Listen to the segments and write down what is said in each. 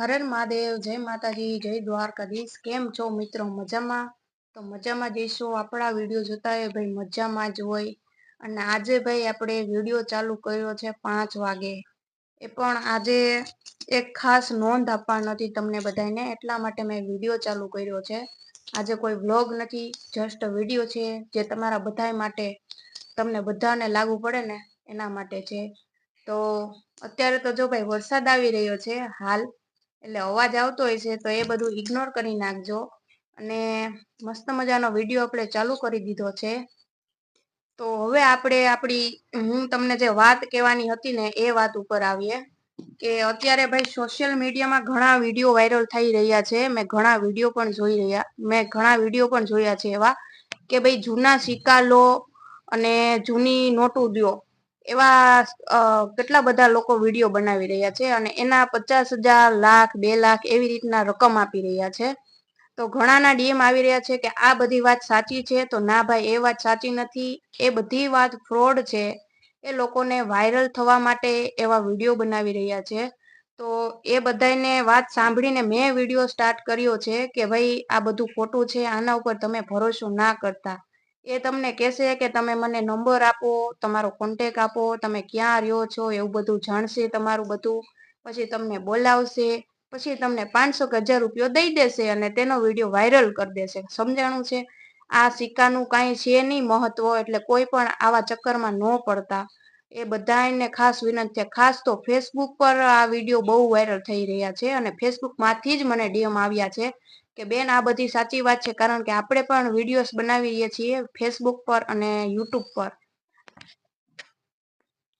હરર મહાદેવ, જય માતાજી, જય દ્વારકાધીશ. કેમ છો મિત્રો? મજામાં? તો મજામાં જઈશું. આપણા વીડિયો જોતા હોય ભાઈ મજામાં જ હોય. અને આજે ભાઈ આપણે વીડિયો ચાલુ કર્યો છે પાંચ વાગે. એ પણ આજે એક ખાસ નોંધ આપવા નથી તમને બધાને એટલા માટે મેં વીડિયો ચાલુ કર્યો છે. આજે કોઈ વ્લોગ નથી, જસ્ટ વીડિયો છે જે તમારા બધા માટે તમને બધાને લાગુ પડે ને એના માટે છે. તો અત્યારે તો જો ભાઈ વરસાદ આવી રહ્યો છે હાલ એટલે અવાજ આવતો હોય છે, તો એ બધું ઇગ્નોર કરી નાખજો. અને મસ્ત મજાનો વીડિયો આપણે ચાલુ કરી દીધો છે. તો હવે આપણે આપણી, હું તમને જે વાત કહેવાની હતી ને, એ વાત ઉપર આવીએ. કે અત્યારે ભાઈ સોશિયલ મીડિયામાં ઘણા વીડિયો વાયરલ થઈ રહ્યા છે. મેં ઘણા વીડિયો પણ જોઈ રહ્યા, મેં ઘણા વીડિયો પણ જોયા છે એવા. કે ભાઈ જૂના સિક્કા લો અને જૂની નોટો દો. એવા કેટલા બધા લોકો વીડિયો બનાવી રહ્યા છે અને એના પચાસ હજાર, લાખ, બે લાખ એવી રીતના રકમ આપી રહ્યા છે. તો ઘણાના ડીએમ આવી રહ્યા છે કે આ બધી વાત સાચી છે. તો ના ભાઈ, એ વાત સાચી નથી. એ બધી વાત ફ્રોડ છે. એ લોકોને વાયરલ થવા માટે એવા વીડિયો બનાવી રહ્યા છે. તો એ બધાને વાત સાંભળીને મેં વીડિયો સ્ટાર્ટ કર્યો છે કે ભાઈ, આ બધું ખોટું છે. આના ઉપર તમે ભરોસો ના કરતા. એ તમને કહેશે કે તમે મને નંબર આપો, તમારો કોન્ટેક આપો, તમે ક્યાં રહ્યો છો, એવું બધું જાણશે તમારું બધું. પછી તમને બોલાવશે, પછી તમને પાંચસો કે હજાર રૂપિયો દઈ દેશે અને તેનો વીડિયો વાયરલ કરી દેશે. સમજાણું છે? આ સિક્કાનું કાંઈ છે નહીં મહત્વ, એટલે કોઈ પણ આવા ચક્કરમાં ન પડતા. એ બધાને ખાસ વિનંતી છે. ખાસ તો ફેસબુક પર આ વીડિયો બહુ વાયરલ થઈ રહ્યા છે અને ફેસબુકમાંથી જ મને ડીએમ આવ્યા છે. કે બેન, આ બધી સાચી વાત છે, કારણ કે આપણે પણ વિડીયોઝ બનાવીએ છીએ ફેસબુક પર અને યુટ્યુબ પર.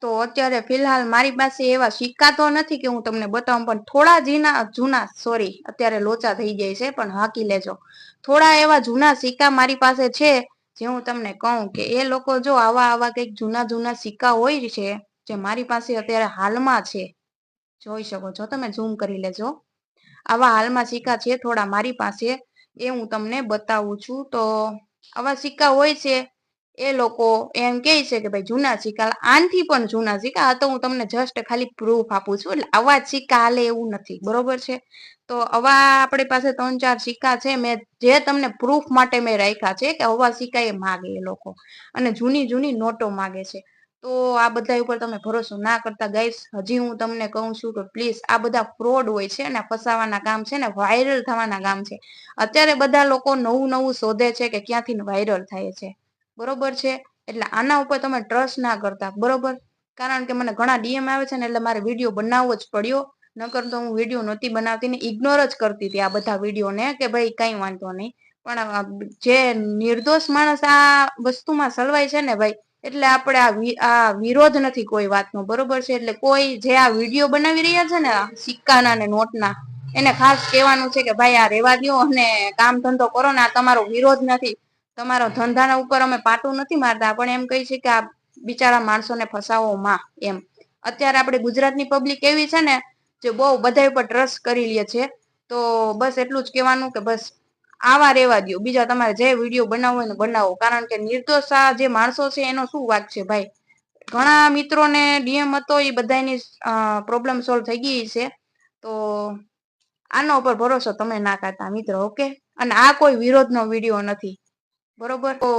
તો અત્યારે ફિલહાલ મારી પાસે એવા સિક્કા તો નથી કે હું તમને બતાવું, પણ થોડા જીના, જૂના સોરી અત્યારે લોચા થઈ જાય છે, પણ હાકી લેજો. થોડા એવા જૂના સિક્કા મારી પાસે છે, જે હું તમને કહું કે એ લોકો જો આવા આવા કંઈક જૂના જૂના સિક્કા હોય છે, જે મારી પાસે અત્યારે હાલમાં છે. જોઈ શકો છો, તમે ઝૂમ કરી લેજો. આવા હાલમાં સિક્કા છે, થોડા મારી પાસે એ હું તમને બતાવું છું. તો આવા સિક્કા હોય છે, એ લોકો એમ કહે છે કે ભાઈ જૂના સિક્કા આનથી પણ જૂના સિક્કા આ તો હું તમને જસ્ટ ખાલી પ્રૂફ આપું છું, એટલે આવા જ સિક્કા હાલે એવું નથી, બરોબર છે? તો આવા આપણી પાસે ત્રણ ચાર સિક્કા છે, મેં જે તમને પ્રૂફ માટે મેં રાખ્યા છે કે આવા સિક્કા એ માગે એ લોકો, અને જૂની જૂની નોટો માગે છે. તો આ બધા ઉપર તમે ભરોસો ના કરતા ગાઈસ હજી હું તમને કહું છું કે પ્લીઝ આ બધા ફ્રોડ હોય છે અને ફસાવાના કામ છે ને વાયરલ થવાના કામ છે. અત્યારે બધા લોકો નવું નવું શોધે છે કે ક્યાંથી વાયરલ થાય છે. બરોબર છે? એટલે આના ઉપર તમે ટ્રસ્ટ ના કરતા, બરોબર? કારણ કે મને ઘણા ડીએમ આવે છે ને, એટલે મારે વીડિયો બનાવવો જ પડ્યો. નકર તો હું વીડિયો નહોતી બનાવતી ને ઇગ્નોર જ કરતી હતી આ બધા વિડીયોને કે ભાઈ કઈ વાંધો નહીં. પણ જે નિર્દોષ માણસ આ વસ્તુમાં સલવાય છે ને ભાઈ એટલે આપણે આ વિરોધ નથી કોઈ વાતનો, બરોબર છે? એટલે કોઈ જે આ વીડિયો બનાવી રહ્યા છે ને, સિક્કાના ને નોટના, એને ખાસ કહેવાનું છે કે ભાઈ આ રેવા દો અને કામ ધંધો કરો ને, આ તમારો વિરોધ નથી. તમારો ધંધાના ઉપર અમે પાટું નથી મારતા, પણ એમ કહી છે કે આ બિચારા માણસોને ફસાવો માં, એમ. અત્યારે આપણે ગુજરાતની પબ્લિક એવી છે ને, જે બહુ બધા ઉપર ટ્રસ્ટ કરી લે છે, તો બસ એટલું જ કહેવાનું કે બસ આવા રેવા દો બીજા તમારે જે વીડિયો બનાવવો હોય ને બનાવો. કારણ કે નિર્દોષ આ જે માણસો છે, એનો શું વાક છે ભાઈ? ઘણા મિત્રોને ડીએમ હતો, એ બધાની પ્રોબ્લેમ સોલ્વ થઈ ગઈ છે. તો આના ઉપર ભરોસો તમે ના કરતા મિત્રો, ઓકે? અને આ કોઈ વિરોધનો વીડિયો નથી. બરોબર? તો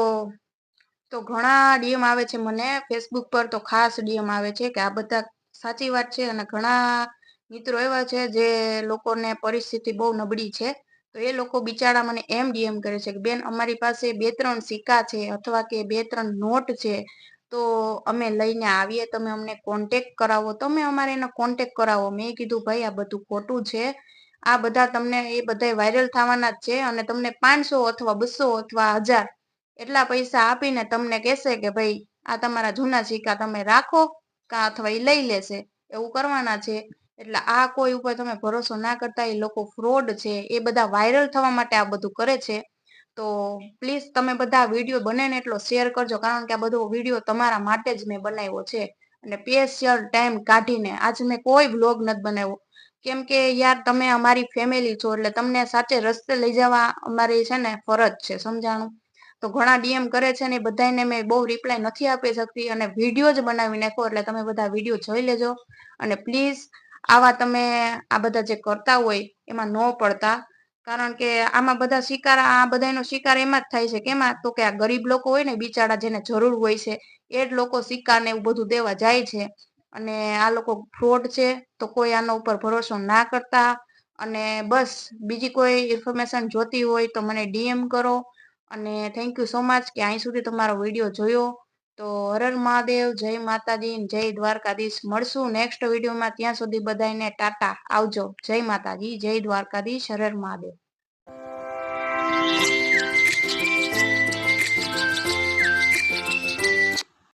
તો ઘણા ડીએમ આવે છે મને. ફેસબુક પર તો ખાસ ડીએમ આવે છે કે આ બધા સાચી વાત છે. અને ઘણા મિત્રો એવા છે જે લોકોને પરિસ્થિતિ બહુ નબળી છે. તો એ લોકો બિચારા મને એમ ડીએમ કરે છે કે, બેન, અમારી પાસે બે ત્રણ સિક્કા છે અથવા કે બે ત્રણ નોટ છે, તો અમે લઈને આવીએ, તમે અમને કોન્ટેક કરાવો. તમે અમારે એનો કોન્ટેક કરાવો. મેં કીધું, ભાઈ, આ બધું ખોટું છે. આ બધા તમને, એ બધા વાયરલ થવાના જ છે અને તમને પાંચસો અથવા બસો અથવા હજાર એટલા પૈસા આપીને તમને કહેશે કે, ભાઈ, આ તમારા જૂના સિક્કા તમે રાખો કા અથવા એ લઈ લેશે. એવું કરવાના છે. એટલે આ કોઈ ઉપર તમે ભરોસો ના કરતા, એ લોકો ફ્રોડ છે, એ બધા વાયરલ થવા માટે આ બધું કરે છે. તો પ્લીઝ તમે બધા વીડિયો બને ને એટલો શેર કરજો, કારણ કે આ બધો વીડિયો તમારા માટે જ મેં બનાવ્યો છે. અને સ્પેશિયલ ટાઈમ કાઢીને, આજ મેં કોઈ બ્લોગ નથી બનાવ્યો. કેમ કે યાર, તમે અમારી ફેમિલી છો, એટલે તમને સાચે રસ્તે લઈ જવા અમારી છે ને ફરજ છે, સમજાણું? તો ઘણા ડીએમ કરે છે ને બધાને મેં બહુ રિપ્લાય નથી આપી શકતી. અને વીડિયો જ બનાવી નાખો, એટલે તમે બધા વીડિયો જોઈ લેજો. અને પ્લીઝ આવા તમે આ બધા જે કરતા હોય, એમાં ન પડતા. કારણ કે આમાં બધા શિકાર, આ બધાનો શિકાર એમાં જ થાય છે કેમાં તો કે આ ગરીબ લોકો હોય ને બિચારા જેને જરૂર હોય છે, એ જ લોકો સિક્કા ને એવું બધું દેવા જાય છે. અને આ લોકો ફ્રોડ છે, તો કોઈ આના ઉપર ભરોસો ના કરતા. અને બસ, બીજી કોઈ ઇન્ફોર્મેશન જોતી હોય તો મને ડીએમ કરો. અને થેન્ક યુ સો મચ કે અહીં સુધી તમારો વીડિયો જોયો. તો હરર મહાદેવ, જય માતાજી જય દ્વારકાધીશ. મળશું નેક્સ્ટ વિડીયોમાં ત્યાં સુધી બધાને ટાટા. આવજો. જય માતાજી, જય દ્વારકાધીશ હરર મહાદેવ.